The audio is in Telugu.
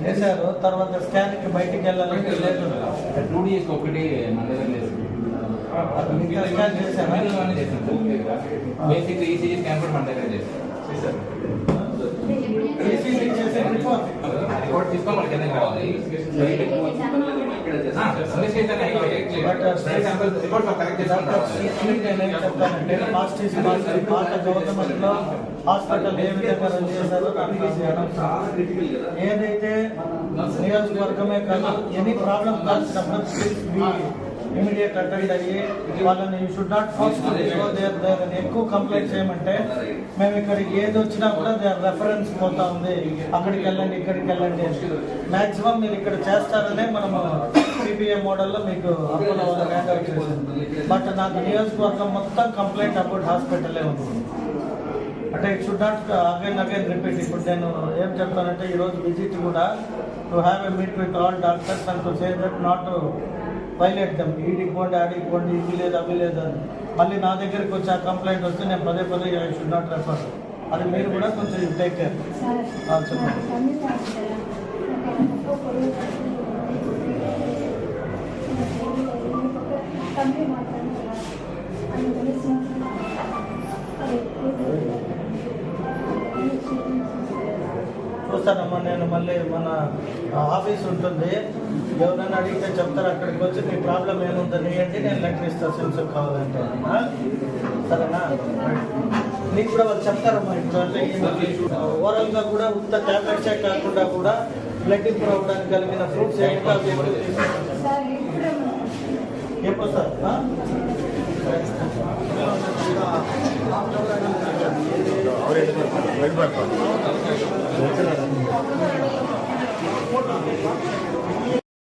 చేశారు తర్వాత స్కాన్కి బయటికి వెళ్ళాలంటే లేదు టూ డేస్ ఒకటి మన దగ్గర లేదు ఇంకా స్కాన్ చేశారా? బేసిక్ ఈసీజీ స్కాన్ కూడా మన దగ్గర చేస్తాం ఈసీజీ చేసే రిపోర్ట్ రిపోర్ట్ తీసుకొని మనకి ఎందుకు రావాలి రిపోర్ట్ కలెక్ట్ చేసుకుంటాం నేను ఏం చెప్తానంటే పాస్ట్ ఈజ్ పాస్ట్ హాస్పిటల్ ఏ విధంగా రన్ చేశారో ఏదైతే నియోజకవర్గమే కాదు ఎనీ ప్రాబ్లం కాల్సినప్పుడు ఇమీడియట్ అటెండ్ అయ్యి వాళ్ళని షుడ్ నాట్ ఫోర్స్ ఎక్కువ కంప్లైంట్ చేయమంటే మేము ఇక్కడికి ఏది వచ్చినా కూడా దేర్ రెఫరెన్స్ పోతా ఉంది. అక్కడికి వెళ్ళండి ఇక్కడికి వెళ్ళండి. మాక్సిమం మీరు ఇక్కడ చేస్తారనే మనము సిబిఐ మోడల్లో మీకు అపోలో హ్యాండ్ అవుట్ బట్ నాకు నియోజకవర్గం మొత్తం కంప్లైంట్ అబౌట్ హాస్పిటలే ఉంది. అంటే it should not again again repeat ఇప్పుడు నేను ఏం చెప్తానంటే ఈరోజు విజిట్ కూడా to have a meet with all doctors and to say that not them ఈడికి పోండి ఆడికి పోండి ఇది లేదు అవి లేదు అని. మళ్ళీ నా దగ్గరికి వచ్చి ఆ కంప్లైంట్ వస్తే నేను పదే పదే ఐ షుడ్ నాట్ రెఫర్ అది మీరు కూడా కొంచెం టేక్ కేర్ చెప్పండి వస్తానమ్మా నేను మళ్ళీ మన ఆఫీస్ ఉంటుంది. ఎవరైనా అడిగితే చెప్తారు అక్కడికి వచ్చి మీ ప్రాబ్లం ఏముందని అంటే నేను లెటర్ ఇస్తాను సెన్సర్ కావాలంటే. సరేనా? నీకు కూడా వాళ్ళు చెప్తారమ్మా ఇప్పుడు అంటే ఓవరాల్గా కూడా ఉత్త ట్యాబ్లెట్సే కాకుండా కూడా బ్లడ్ ఇంప్రూవ్ అవ్వడానికి కలిగిన ఫ్రూట్స్ ఏంటో అవి ఎప్పుడు సార్ ¿no?